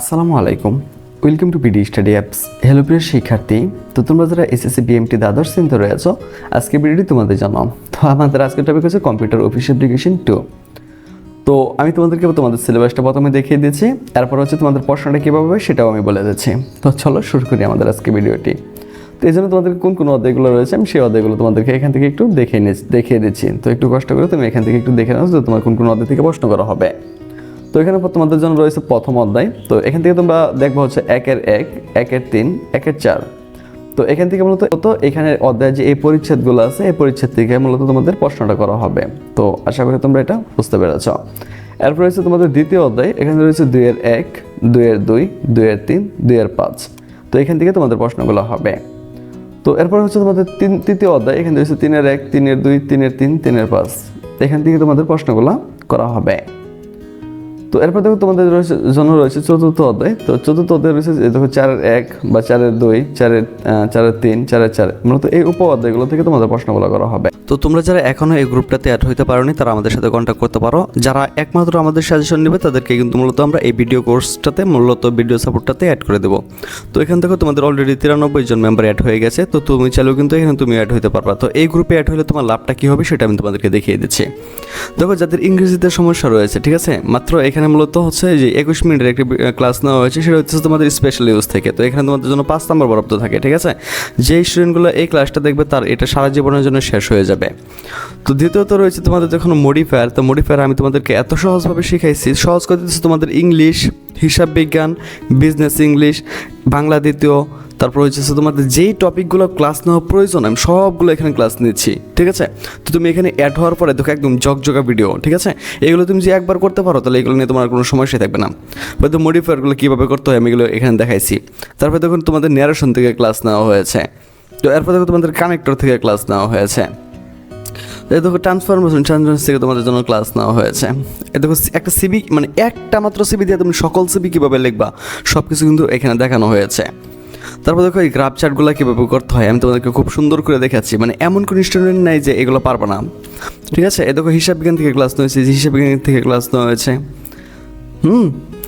আসসালামু আলাইকুম। Welcome to BD study apps hello প্রিয় শিক্ষার্থী। তো তোমরা যারা এসএসসি বিএমটি দ্বাদশ শ্রেণীতে রয়েছো আজকে ভিডিওটি তোমাদের জন্য। তো আমাদের আজকের টপিক হচ্ছে কম্পিউটার অফিস অ্যাপ্লিকেশন টু তো আমি তোমাদেরকে তোমাদের সিলেবাসটা প্রথমে দেখিয়ে দিয়েছি তারপর হচ্ছে তোমাদের প্রশ্নটা কীভাবে হবে সেটাও আমি বলে দিচ্ছি। তো চলো শুরু করি আমাদের আজকে ভিডিওটি। তো এই জন্য তোমাদের কোন কোন অধ্যায়গুলো রয়েছে আমি সেই অধ্যায়গুলো তোমাদেরকে এখান থেকে একটু দেখিয়ে নিচ্ছি, দেখিয়ে দিচ্ছি। তো একটু কষ্ট করে তুমি এখান থেকে একটু দেখে নাও যে তোমার কোন কোন অধ্যায় থেকে প্রশ্ন করা হবে। তো এখানে তোমাদের জন্য রয়েছে প্রথম অধ্যায়। তো এখান থেকে তোমরা দেখব হচ্ছে একের এক, একের তিন, একের চার। তো এখান থেকে মূলত তো এখানে অধ্যায় যে এই পরিচ্ছেদগুলো আছে, এই পরিচ্ছেদ থেকে মূলত তোমাদের প্রশ্নটা করা হবে। তো আশা করি তোমরা এটা বুঝতে পেরেছ। এরপর রয়েছে তোমাদের দ্বিতীয় অধ্যায়। এখানে রয়েছে দুইয়ের এক, দুইয়ের দুই, দুইয়ের তিন, দুইয়ের পাঁচ। তো এখান থেকে তোমাদের প্রশ্নগুলো হবে। তো এরপর হচ্ছে তোমাদের তিন, তৃতীয় অধ্যায়। এখানে রয়েছে তিনের এক, তিনের দুই, তিনের তিন, তিনের পাঁচ। এখান থেকে তোমাদের প্রশ্নগুলো করা হবে। তো এরপর দেখো তোমাদের রয়েছে, জন্য রয়েছে চতুর্থ অধ্যায়। তো চতুর্থ অধ্যায় রয়েছে দেখো চারের এক বা চারের দুই, চারের চারের তিন, চারের চার। মূলত এই উপ অধ্যায়গুলো থেকে তোমাদের প্রশ্নগুলো করা হবে। তো তোমরা যারা এখনও এই গ্রুপটাতে অ্যাড হইতে পারোনি, তারা আমাদের সাথে কন্ট্যাক্ট করতে পারো। যারা একমাত্র আমাদের সাজেশন নেবে, তাদেরকে কিন্তু মূলত আমরা এই ভিডিও কোর্সটাতে মূলত ভিডিও সাপোর্টটাতে অ্যাড করে দেবো। তো এখান থেকে তোমাদের অলরেডি তিরানব্বই জন মেম্বার অ্যাড হয়ে গেছে। তো তুমি চাইলেও কিন্তু এখানে তুমি অ্যাড হইতে পারবা। তো এই গ্রুপে অ্যাড হলে তোমার লাভটা কী হবে, সেটা আমি তোমাদেরকে দেখিয়ে দিচ্ছি। দেখো, যাদের ইংরেজিতে সমস্যা রয়েছে, ঠিক আছে? মাত্র এখানে মূলত হচ্ছে যে একুশ মিনিটের একটি ক্লাস নেওয়া হয়েছে, সেটা হচ্ছে তোমাদের স্পেশাল ইউজ থেকে। তো এখানে তোমাদের জন্য পাঁচ নম্বর বরাদ্দ থাকে, ঠিক আছে? যেই স্টুডেন্টগুলো এই ক্লাসটা দেখবে, তার এটা সারা জীবনের জন্য শেষ হয়ে যাবে। তো দ্বিতীয়ত রয়েছে তোমাদের যখন মডিফায়ার তো মডিফায়ার আমি তোমাদেরকে এত সহজভাবে শিখাইছি। সহজ করে দিচ্ছি তোমাদের ইংলিশ হিসাব বিজ্ঞান বিজনেস ইংলিশ বাংলা দ্বিতীয় তারপর হচ্ছে তোমাদের যেই টপিকগুলো ক্লাস নেওয়া প্রয়োজন, আমি সবগুলো এখানে ক্লাস নিচ্ছি, ঠিক আছে? তো তুমি এখানে অ্যাড হওয়ার পরে দেখো একদম জগজগা ভিডিও ঠিক আছে? এগুলো তুমি যে একবার করতে পারো, তাহলে এগুলো নিয়ে তোমার কোনো সমস্যা থাকবে না। হয়তো মডিফায়ারগুলো কীভাবে করতে হয়, আমি এগুলো এখানে দেখাইছি। তারপরে দেখুন তোমাদের ন্যারেশন থেকে ক্লাস নেওয়া হয়েছে। তো এরপর দেখো তোমাদের কানেক্টর থেকে ক্লাস নেওয়া হয়েছে। এই দেখো ট্রান্সফরমেশন ট্রান্সফরমেশন থেকে তোমাদের জন্য ক্লাস নেওয়া হয়েছে। এই দেখো একটা সিবি মানে একটা মাত্র সিবি দিয়ে তুমি সকল সিবি কীভাবে লিখবা সব কিছু কিন্তু এখানে দেখানো হয়েছে। তারপর দেখো এই গ্রাফ চার্টগুলো কীভাবে করতে হয়, আমি তোমাদেরকে খুব সুন্দর করে দেখাচ্ছি। মানে এমন কোনো স্টুডেন্ট নাই যে এগুলো পারবে না। ঠিক আছে? এ দেখো হিসাব বিজ্ঞান থেকে ক্লাস নেওয়া হয়েছে হিসাব বিজ্ঞান থেকে ক্লাস নেওয়া হয়েছে। হুম?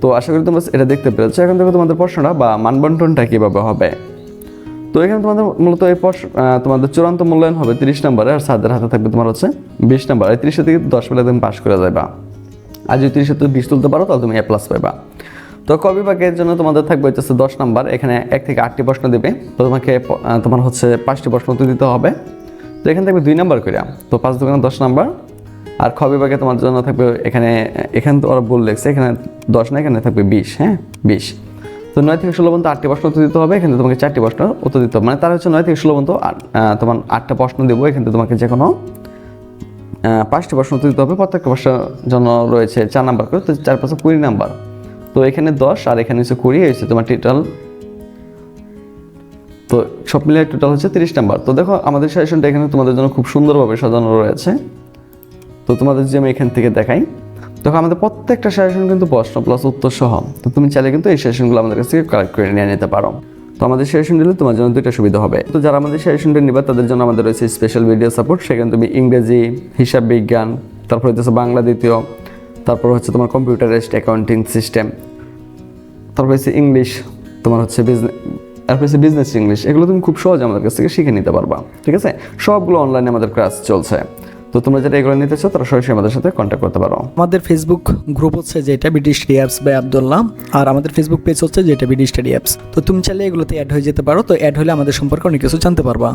তো আশা করি তোমরা এটা দেখতে পেরেছ। এখন দেখো তোমাদের প্রশ্নটা, বা মানবন্টনটা কীভাবে হবে? তো এখানে তোমাদের মূলত এই প্রশ্ন তোমাদের চূড়ান্ত মূল্যায়ন হবে তিরিশ নম্বরে, আর স্যারদের হাতে থাকবে তোমার হচ্ছে বিশ নম্বর। এই তিরিশে থেকে দশ পেলে তুমি পাস করে যাবা আর যদি তিরিশে তুমি বিশ তুলতে পারো, তাহলে তুমি এ প্লাস পাবা তো ক বিভাগের জন্য তোমাদের থাকবে হচ্ছে দশ নম্বর। এখানে এক থেকে আটটি প্রশ্ন দেবে। তো তোমাকে তোমার হচ্ছে পাঁচটি প্রশ্ন উত্তর দিতে হবে। তো এখানে থাকবে দুই নাম্বার করে তো পাঁচ দোকানে দশ নাম্বার। আর খ বিভাগে তোমার জন্য থাকবে এখানে এখানে তো ওরা ভুল লেগছে এখানে দশ না, এখানে থাকবে বিশ হ্যাঁ? বিশ। তো নয় থেকে ষোলো পর্যন্ত আটটি প্রশ্ন উত্তর দিতে হবে, এখানে তোমাকে চারটি প্রশ্ন উত্তর দিতে হবে। মানে তার হচ্ছে নয় থেকে ষোলো পর্যন্ত তোমার আটটা প্রশ্ন দেবো, এখানে তোমাকে যে কোনো পাঁচটি প্রশ্ন উত্তর দিতে হবে। প্রত্যেকটা প্রশ্নের জন্য রয়েছে চার নাম্বার করে, তো চার পাঁচশো কুড়ি নাম্বার। তো এখানে দশ আর এখানে হচ্ছে কুড়ি হয়েছে তোমার টোটাল তো সব মিলিয়ে টোটাল হচ্ছে তিরিশ নাম্বার। তো দেখো, আমাদের সাজেশনটা এখানে তোমাদের জন্য খুব সুন্দরভাবে সাজানো রয়েছে। তো তোমাদের যে আমি এখান থেকে দেখাই, দেখো আমাদের প্রত্যেকটা সাজেশন কিন্তু প্রশ্ন প্লাস উত্তর সহ। তো তুমি চাইলে কিন্তু এই সাজেশনগুলো আমাদের কাছ থেকে কালেক্ট করে নিয়ে নিতে পারো। তো আমাদের সাজেশন দিলে তোমার জন্য দুইটা সুবিধা হবে। তো যারা আমাদের সাজেশনটা নিবে, তাদের জন্য আমাদের রয়েছে স্পেশাল ভিডিও সাপোর্ট সেখানে তুমি ইংরেজি, হিসাব বিজ্ঞান, তারপর হচ্ছে বাংলা দ্বিতীয়, তারপর হচ্ছে তোমার কম্পিউটারাইজড অ্যাকাউন্টিং সিস্টেম তারপর হচ্ছে ইংলিশ তোমার হচ্ছে বিজনেস তারপর হচ্ছে বিজনেস ইংলিশ এগুলো তুমি খুব সহজে আমাদের কাছ থেকে শিখে নিতে পারবা। ঠিক আছে? সবগুলো অনলাইনে আমাদের ক্লাস চলছে। তো তোমরা যারা এগুলো নিতে চাও, তারা সরাসরি আমাদের সাথে কন্ট্যাক্ট করতে পারো। আমাদের ফেসবুক গ্রুপ হচ্ছে যেটা BD study apps by Abdullah আর আমাদের ফেসবুক পেজ হচ্ছে যেটা বিডি স্টাডি অ্যাপস তো তুমি চাইলে এগুলোতে অ্যাড হয়ে যেতে পারো, তো অ্যাড হলে আমাদের সম্পর্কে অনেক কিছু জানতে পারবা।